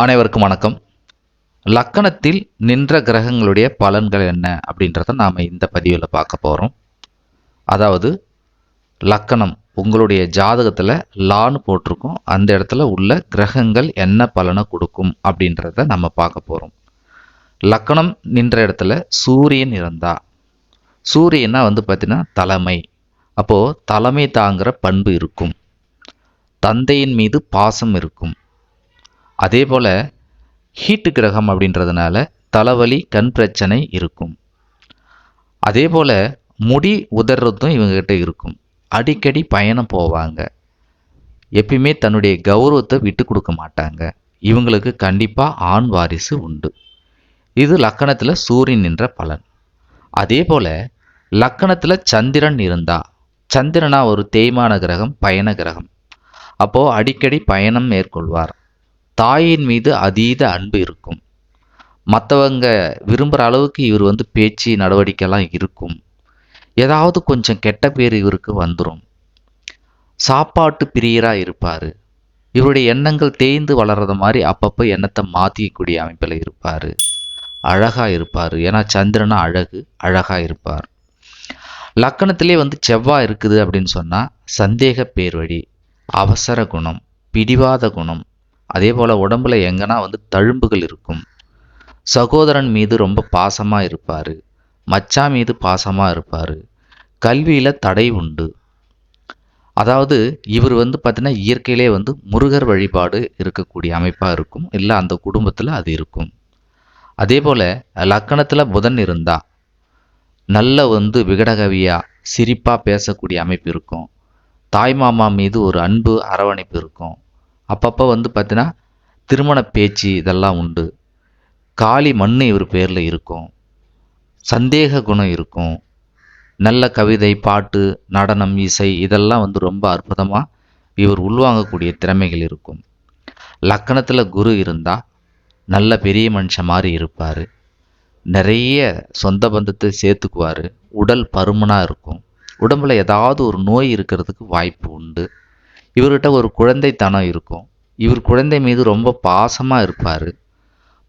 அனைவருக்கும் வணக்கம். லக்கணத்தில் நின்ற கிரகங்களுடைய பலன்கள் என்ன அப்படின்றத நாம் இந்த பதிவில் பார்க்க போகிறோம் அதாவது லக்கணம் உங்களுடைய ஜாதகத்தில் லான்னு போட்டிருக்கோம். அந்த இடத்துல உள்ள கிரகங்கள் என்ன பலனை கொடுக்கும் அப்படின்றத நம்ம பார்க்க போகிறோம் லக்கணம் நின்ற இடத்துல சூரியன் இருந்தா. சூரியனா வந்து பார்த்தீங்கன்னா தலைமை. அப்போது தலைமை தாங்குகிற பண்பு இருக்கும். தந்தையின் மீது பாசம் இருக்கும். அதே போல் ஹீட்டு கிரகம் அப்படின்றதுனால தலைவலி கண் பிரச்சனை இருக்கும். அதே போல் முடி உதறதும் இவங்ககிட்ட இருக்கும். அடிக்கடி பயணம் போவாங்க. எப்பயுமே தன்னுடைய கௌரவத்தை விட்டு கொடுக்க மாட்டாங்க. இவங்களுக்கு கண்டிப்பாக ஆண் வாரிசு உண்டு. இது லக்கணத்தில் சூரியன் என்ற பலன். அதே போல் லக்கணத்தில் சந்திரன் இருந்தா சந்திரனா ஒரு தேய்மான கிரகம் பயண கிரகம். அப்போது அடிக்கடி பயணம் மேற்கொள்வார். தாயின் மீது அதீத அன்பு இருக்கும். மற்றவங்க விரும்புகிற அளவுக்கு இவர் வந்து பேச்சு நடவடிக்கைலாம் இருக்கும். ஏதாவது கொஞ்சம் கெட்ட பேர் இவருக்கு வந்துடும் சாப்பாட்டு பிரியராக இருப்பார். இவருடைய எண்ணங்கள் தேய்ந்து வளர்கிற மாதிரி அப்பப்போ எண்ணத்தை மாற்றிக்கக்கூடிய அமைப்பில் இருப்பார். அழகாக இருப்பார். ஏன்னா சந்திரனா அழகு அழகாக இருப்பார். லக்கணத்திலே வந்து செவ்வாய் இருக்குது அப்படின்னு சொன்னால் சந்தேக பேர் வழி அவசர குணம் பிடிவாத குணம் அதே போல் உடம்புல எங்கன்னா வந்து தழும்புகள் இருக்கும். சகோதரன் மீது ரொம்ப பாசமாக இருப்பார். மச்சான் மீது பாசமாக இருப்பார். கல்வியில் தடை உண்டு. அதாவது இவர் வந்து பார்த்தீங்கன்னா இயற்கையிலே வந்து முருகர் வழிபாடு இருக்கக்கூடிய அமைப்பாக இருக்கும். இல்லை அந்த குடும்பத்தில் அது இருக்கும். அதே போல் லக்கணத்தில் புதன் இருந்தால் நல்ல வந்து விகடகவியாக சிரிப்பாக பேசக்கூடிய அமைப்பு இருக்கும். தாய் மாமா மீது ஒரு அன்பு அரவணைப்பு இருக்கும். அப்பப்போ வந்து பார்த்தீங்கன்னா திருமண பேச்சு இதெல்லாம் உண்டு. காளி மண் இவர் பேரில் இருக்கும். சந்தேக குணம் இருக்கும். நல்ல கவிதை பாட்டு நடனம் இசை இதெல்லாம் வந்து ரொம்ப அற்புதமாக இவர் உள்வாங்கக்கூடிய திறமைகள் இருக்கும். லக்கணத்தில் குரு இருந்தால் நல்ல பெரிய மனுஷன் மாதிரி இருப்பார். நிறைய சொந்த பந்தத்தை சேர்த்துக்குவார். உடல் பருமனாக இருக்கும். உடம்புல ஏதாவது ஒரு நோய் இருக்கிறதுக்கு வாய்ப்பு உண்டு. இவர்கிட்ட ஒரு குழந்தைத்தனம் இருக்கும். இவர் குழந்தை மீது ரொம்ப பாசமாக இருப்பார்.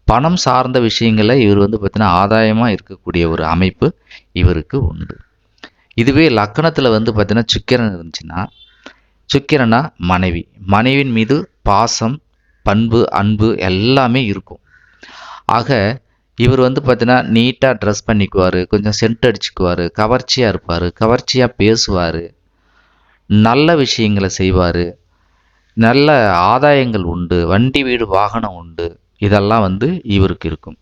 பணம் சார்ந்த விஷயங்களில் இவர் வந்து பார்த்திங்கன்னா ஆதாயமாக இருக்கக்கூடிய ஒரு அமைப்பு இவருக்கு உண்டு. இதுவே லக்கணத்தில் வந்து பார்த்தீங்கன்னா சுக்கிரன் இருந்துச்சுன்னா சுக்கிரனா மனைவி. மனைவின் மீது பாசம் பண்பு அன்பு எல்லாமே இருக்கும். ஆக இவர் வந்து பார்த்தீங்கன்னா நீட்டாக ட்ரெஸ் பண்ணிக்குவார் கொஞ்சம் சென்ட் அடிச்சுக்குவார் கவர்ச்சியாக இருப்பார் கவர்ச்சியாக பேசுவார். நல்ல விஷயங்களை செய்வார். நல்ல ஆதாயங்கள் உண்டு. வண்டி வீடு வாகனம் உண்டு. இதெல்லாம் வந்து இவருக்கு இருக்கும்.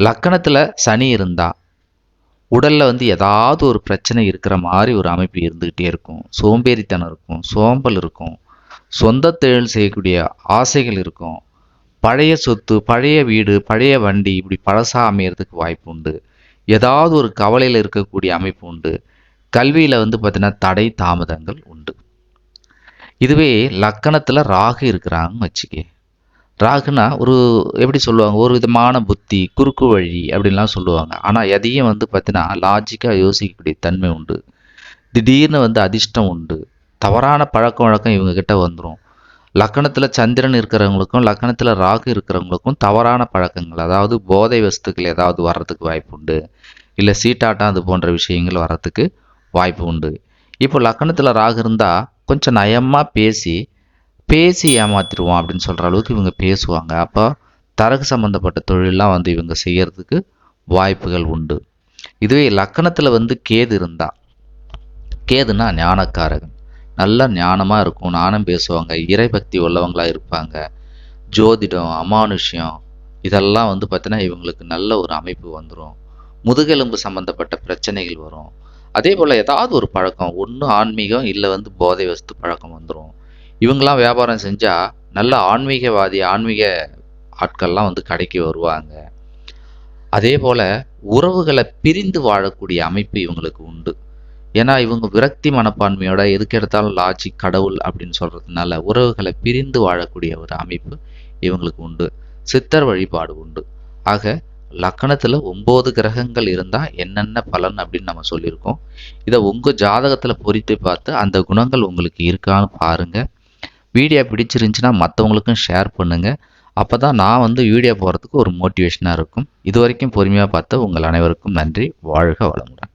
லக்கணத்தில் சனி இருந்தால் உடலில் வந்து ஏதாவது ஒரு பிரச்சனை இருக்கிற மாதிரி ஒரு அமைப்பு இருந்துக்கிட்டே இருக்கும். சோம்பேறித்தனம் இருக்கும். சோம்பல் இருக்கும். சொந்த தொழில் செய்யக்கூடிய ஆசைகள் இருக்கும். பழைய சொத்து பழைய வீடு பழைய வண்டி இப்படி பழசாக அமையறதுக்கு வாய்ப்பு உண்டு. ஏதாவது ஒரு கவலையில் இருக்கக்கூடிய அமைப்பு உண்டு. கல்வியில் வந்து பார்த்திங்கன்னா தடை தாமதங்கள் உண்டு. இதுவே லக்கணத்தில் ராகு இருக்கிறாங்கன்னு வச்சுக்கே. ராகுனா ஒரு எப்படி சொல்லுவாங்க? ஒரு விதமான புத்தி குறுக்கு வழி அப்படின்லாம் சொல்லுவாங்க. ஆனால் எதையும் வந்து பார்த்திங்கன்னா லாஜிக்காக யோசிக்கக்கூடிய தன்மை உண்டு. திடீர்னு வந்து அதிர்ஷ்டம் உண்டு. தவறான பழக்க வழக்கம் இவங்கக்கிட்ட வந்துடும் லக்கணத்தில் சந்திரன் இருக்கிறவங்களுக்கும் லக்கணத்தில் ராகு இருக்கிறவங்களுக்கும் தவறான பழக்கங்கள் அதாவது போதை வஸ்துக்கள் ஏதாவது வர்றதுக்கு வாய்ப்பு உண்டு இல்லை சீட்டாட்டம் அது போன்ற விஷயங்கள் வர்றதுக்கு வாய்ப்பு உண்டு. இப்போ லக்கணத்தில் ராகு இருந்தால் கொஞ்சம் நயமாக பேசி பேசி ஏமாத்திடுவோம் அப்படின்னு சொல்கிற அளவுக்கு இவங்க பேசுவாங்க. அப்போ தரகு சம்மந்தப்பட்ட தொழிலெலாம் வந்து இவங்க செய்கிறதுக்கு வாய்ப்புகள் உண்டு. இதுவே லக்கணத்தில் வந்து கேது இருந்தால் கேதுனா ஞானக்காரகன். நல்ல ஞானமாக இருக்கும். ஞானம் பேசுவாங்க. இறைபக்தி உள்ளவங்களாக இருப்பாங்க. ஜோதிடம் அமானுஷ்யம் இதெல்லாம் வந்து பார்த்தீங்கன்னா இவங்களுக்கு நல்ல ஒரு அமைப்பு வந்துடும் முதுகெலும்பு சம்மந்தப்பட்ட பிரச்சனைகள் வரும். அதே போல் ஏதாவது ஒரு பழக்கம் ஒன்று ஆன்மீகம் இல்லை வந்து போதை வஸ்து பழக்கம் வந்துடும் இவங்கெல்லாம் வியாபாரம் செஞ்சால் நல்ல ஆன்மீகவாதி ஆன்மீக ஆட்கள்லாம் வந்து கடைக்கு வருவாங்க. அதே போல் உறவுகளை பிரிந்து வாழக்கூடிய அமைப்பு இவங்களுக்கு உண்டு. ஏன்னா இவங்க விரக்தி மனப்பான்மையோட எதுக்கு எடுத்தாலும் லாஜிக் கடவுள் அப்படின்னு சொல்கிறதுனால உறவுகளை பிரிந்து வாழக்கூடிய ஒரு அமைப்பு இவங்களுக்கு உண்டு. சித்தர் வழிபாடு உண்டு. ஆக லக்கணத்தில் ஒம்பது கிரகங்கள் இருந்தால் என்னென்ன பலன் அப்படின்னு நம்ம சொல்லியிருக்கோம். இதை உங்கள் ஜாதகத்தில் பொறித்து பார்த்து அந்த குணங்கள் உங்களுக்கு இருக்கான்னு பாருங்கள் வீடியோ பிடிச்சிருந்துச்சுன்னா மற்றவங்களுக்கும் ஷேர் பண்ணுங்கள் அப்போ தான் நான் வந்து வீடியோ போகிறதுக்கு ஒரு மோட்டிவேஷனாக இருக்கும். இது வரைக்கும் பொறுமையாக பார்த்து உங்கள் அனைவருக்கும் நன்றி. வாழ்க வளமுடன்.